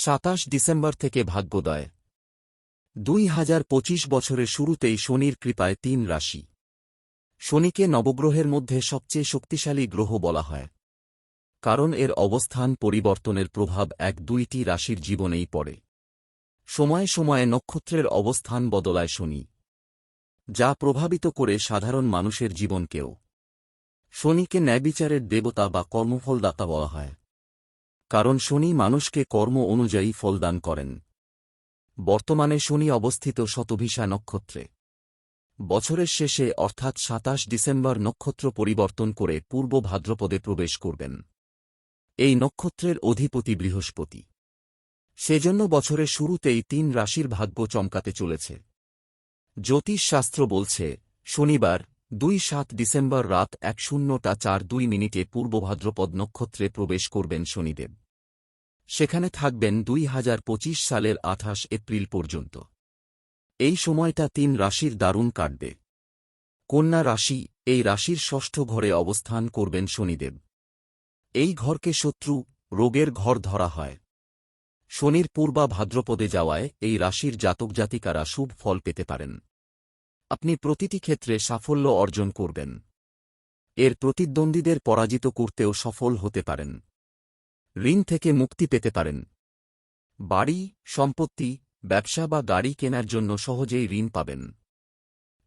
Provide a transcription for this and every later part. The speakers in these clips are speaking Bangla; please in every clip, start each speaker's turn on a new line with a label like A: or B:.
A: সাতাশ ডিসেম্বর থেকে ভাগ্যোদয়। দুই হাজার পঁচিশ বছরের শুরুতেই শনির কৃপায় তিন রাশি। শনিকে নবগ্রহের মধ্যে সবচেয়ে শক্তিশালী গ্রহ বলা হয়। কারণ এর অবস্থান পরিবর্তনের প্রভাব এক দুইটি রাশির জীবনেই পড়ে। সময়ে সময়ে নক্ষত্রের অবস্থান বদলায় শনি, যা প্রভাবিত করে সাধারণ মানুষের জীবনকেও। শনিকে ন্যায়বিচারের দেবতা বা কর্মফলদাতা বলা হয়। কারণ শনি মানুষকে কর্ম অনুযায়ী ফলদান করেন। বর্তমানে শনি অবস্থিত শতভিসা নক্ষত্রে। বছরের শেষে অর্থাৎ সাতাশ ডিসেম্বর নক্ষত্র পরিবর্তন করে পূর্ব ভাদ্রপদে প্রবেশ করবেন। এই নক্ষত্রের অধিপতি বৃহস্পতি। সেজন্য বছরের শুরুতেই তিন রাশির ভাগ্য চমকাতে চলেছে। জ্যোতিষশাস্ত্র বলছে, শনিবার, দুই সাত ডিসেম্বর রাত এক শূন্যটা চার দুই মিনিটে পূর্ব ভাদ্রপদ নক্ষত্রে প্রবেশ করবেন শনিদেব। সেখানে থাকবেন দুই হাজার পঁচিশ সালের আঠাশ এপ্রিল পর্যন্ত। এই সময়টা তিন রাশির দারুণ কাটবে। কন্যা রাশি, এই রাশির ষষ্ঠ ঘরে অবস্থান করবেন শনিদেব। এই ঘরকে শত্রু, রোগের ঘর ধরা হয়। শনির পূর্বা ভাদ্রপদে যাওয়ায় এই রাশির জাতক জাতিকারা শুভ ফল পেতে পারেন। আপনি প্রতিটি ক্ষেত্রে সাফল্য অর্জন করবেন। এর প্রতিদ্বন্দ্বীদের পরাজিত করতেও সফল হতে পারেন। ঋণ থেকে মুক্তি পেতে পারেন। বাড়ি, সম্পত্তি, ব্যবসা বা গাড়ি কেনার জন্য সহজেই ঋণ পাবেন।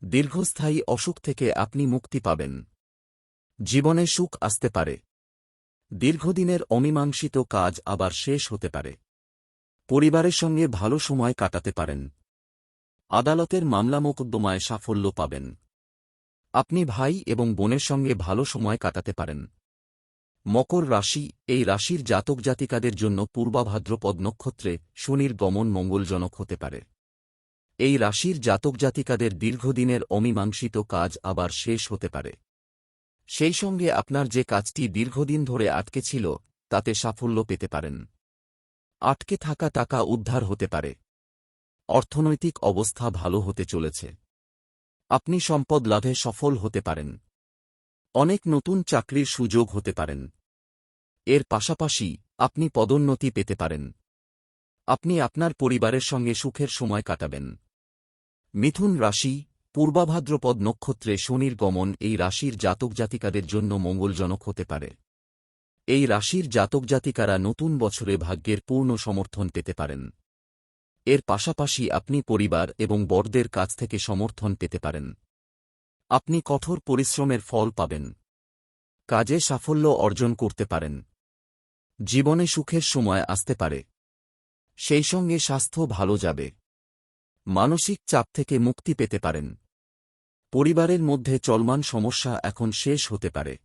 A: দীর্ঘস্থায়ী অসুখ থেকে আপনি মুক্তি পাবেন। জীবনে সুখ আসতে পারে। দীর্ঘদিনের অমীমাংসিত কাজ আবার শেষ হতে পারে। পরিবারের সঙ্গে ভালো সময় কাটাতে পারেন। আদালতের মামলা মোকদ্দমায় সাফল্য পাবেন। আপনি ভাই এবং বোনের সঙ্গে ভালো সময় কাটাতে পারেন। মকর রাশি, এই রাশির জাতক জাতিকাদের জন্য পূর্বাভাদ্রপদ নক্ষত্রে শনির গমন মঙ্গলজনক হতে পারে। এই রাশির জাতক জাতিকাদের দীর্ঘদিনের অমীমাংসিত কাজ আবার শেষ হতে পারে। সেই সঙ্গে আপনার যে কাজটি দীর্ঘদিন ধরে আটকে ছিল, তাতে সাফল্য পেতে পারেন। আটকে থাকা টাকা উদ্ধার হতে পারে। অর্থনৈতিক অবস্থা ভালো হতে চলেছে। আপনি সম্পদ লাভে সফল হতে পারেন। অনেক নতুন চাকরির সুযোগ হতে পারেন। এর পাশাপাশি, আপনি পদোন্নতি পেতে পারেন। আপনি আপনার পরিবারের সঙ্গে সুখের সময় কাটাবেন। মিথুন রাশি, পূর্বাভাদ্রপদ নক্ষত্রে শনির গমন এই রাশির জাতক জাতিকাদের জন্য মঙ্গলজনক হতে পারে। এই রাশির জাতক জাতিকারা নতুন বছরে ভাগ্যের পূর্ণ সমর্থন পেতে পারেন। এর পাশাপাশি আপনি পরিবার এবং বরদের কাছ থেকে সমর্থন পেতে পারেন। আপনি কঠোর পরিশ্রমের ফল পাবেন। কাজে সাফল্য অর্জন করতে পারেন। জীবনে সুখের সময় আসতে পারে। সেই সঙ্গে স্বাস্থ্য ভালো যাবে। মানসিক চাপ থেকে মুক্তি পেতে পারেন। পরিবারের মধ্যে চলমান সমস্যা এখন শেষ হতে পারে।